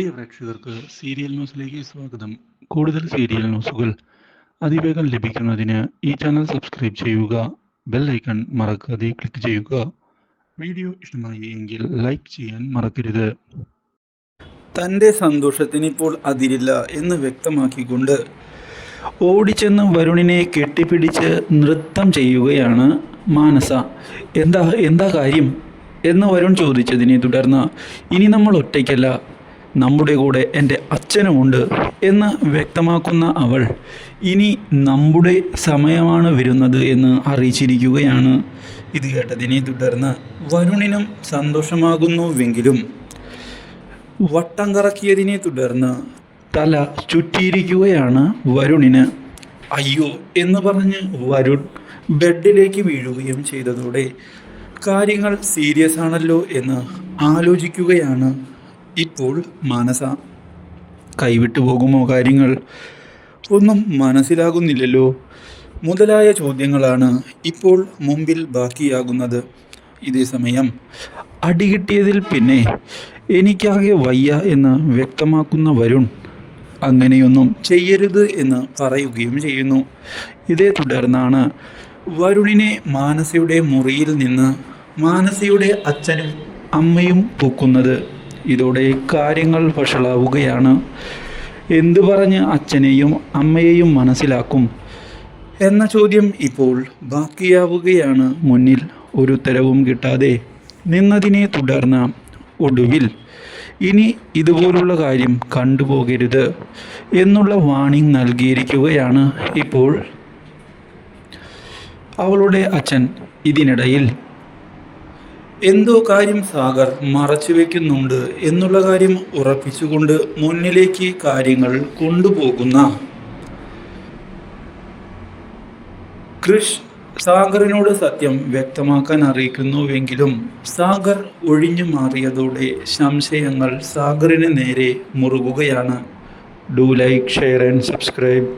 പ്രിയ പ്രേക്ഷകർക്ക് സീരിയൽ ന്യൂസിലേക്ക് സ്വാഗതം. കൂടുതൽ സീരിയൽ ന്യൂസുകൾ അതിവേഗം ലഭിക്കുന്നതിന് ഈ ചാനൽ സബ്സ്ക്രൈബ് ചെയ്യുക ബെൽ ഐക്കൺ മറക്കാതെ ക്ലിക്ക് ചെയ്യുക. വീഡിയോ ഇഷ്ടമായി എങ്കിൽ ലൈക്ക് ചെയ്യാൻ മറക്കരുത്. തന്റെ സന്തോഷത്തിന് ഇപ്പോൾ അതിരില്ല എന്ന് വ്യക്തമാക്കിക്കൊണ്ട് ഓടിച്ചെന്ന് വരുണിനെ കെട്ടിപ്പിടിച്ച് നൃത്തം ചെയ്യുകയാണ് മാനസ. എന്താ എന്താ കാര്യം? എന്ന് വരുൺ ചോദിച്ചതിനെ തുടർന്ന് ഇനി നമ്മൾ ഒറ്റയ്ക്കല്ല. നമ്മുടെ കൂടെ എന്റെ അച്ഛനുമുണ്ട് എന്ന് വ്യക്തമാക്കുന്ന അവൾ ഇനി നമ്മുടെ സമയമാണ് വരുന്നത് എന്ന് അറിയിച്ചിരിക്കുകയാണ്. ഇത് കേട്ടതിനെ തുടർന്ന് വരുണിനും സന്തോഷമാകുന്നുവെങ്കിലും വട്ടം കറക്കിയതിനെ തുടർന്ന് തല ചുറ്റിയിരിക്കുകയാണ് വരുണിന്. അയ്യോ എന്ന് പറഞ്ഞ് വരുൺ ബെഡിലേക്ക് വീഴുകയും ചെയ്തതോടെ കാര്യങ്ങൾ സീരിയസ് ആണല്ലോ എന്ന് ആലോചിക്കുകയാണ്. ഇപ്പോൾ മാനസ കൈവിട്ടു പോകുമോ കാര്യങ്ങൾ? ഒന്നും മനസ്സിലാകുന്നില്ലല്ലോ. മുതലായ ചോദ്യങ്ങളാണ് ഇപ്പോൾ മുമ്പിൽ ബാക്കിയാകുന്നത്. ഇതേ സമയം അടികിട്ടിയതിൽ പിന്നെ എനിക്കാകെ വയ്യ എന്ന് വ്യക്തമാക്കുന്ന വരുൺ അങ്ങനെയൊന്നും ചെയ്യരുത് എന്ന് പറയുകയും ചെയ്യുന്നു. ഇതേ തുടർന്നാണ് വരുണിനെ മാനസയുടെ മുറിയിൽ നിന്ന് മാനസയുടെ അച്ഛനും അമ്മയും പൂക്കുന്നത്. ഇതോടെ കാര്യങ്ങൾ വഷളാവുകയാണ്. എന്തു പറഞ്ഞ് അച്ഛനെയും അമ്മയെയും മനസ്സിലാക്കും? എന്ന ചോദ്യം ഇപ്പോൾ ബാക്കിയാവുകയാണ്. മുന്നിൽ ഒരു ഉത്തരവും കിട്ടാതെ നിന്നതിനെ തുടർന്ന് ഒടുവിൽ ഇനി ഇതുപോലുള്ള കാര്യം കണ്ടുപോകരുത് എന്നുള്ള വാണിംഗ് നൽകിയിരിക്കുകയാണ് ഇപ്പോൾ. അവളുടെ അച്ഛൻ ഇതിനിടയിൽ എന്തോ കാര്യം സാഗർ മറച്ചു വെക്കുന്നുണ്ട് എന്നുള്ള കാര്യം ഉറപ്പിച്ചുകൊണ്ട് മുന്നിലേക്ക് കാര്യങ്ങൾ കൊണ്ടുപോകുന്ന. കൃഷ് സാഗറിനോട് സത്യം വ്യക്തമാക്കാൻ അറിയിക്കുന്നുവെങ്കിലും സാഗർ ഒഴിഞ്ഞു മാറിയതോടെ സംശയങ്ങൾ സാഗറിന് നേരെ മുറുകുകയാണ്. Do like share and subscribe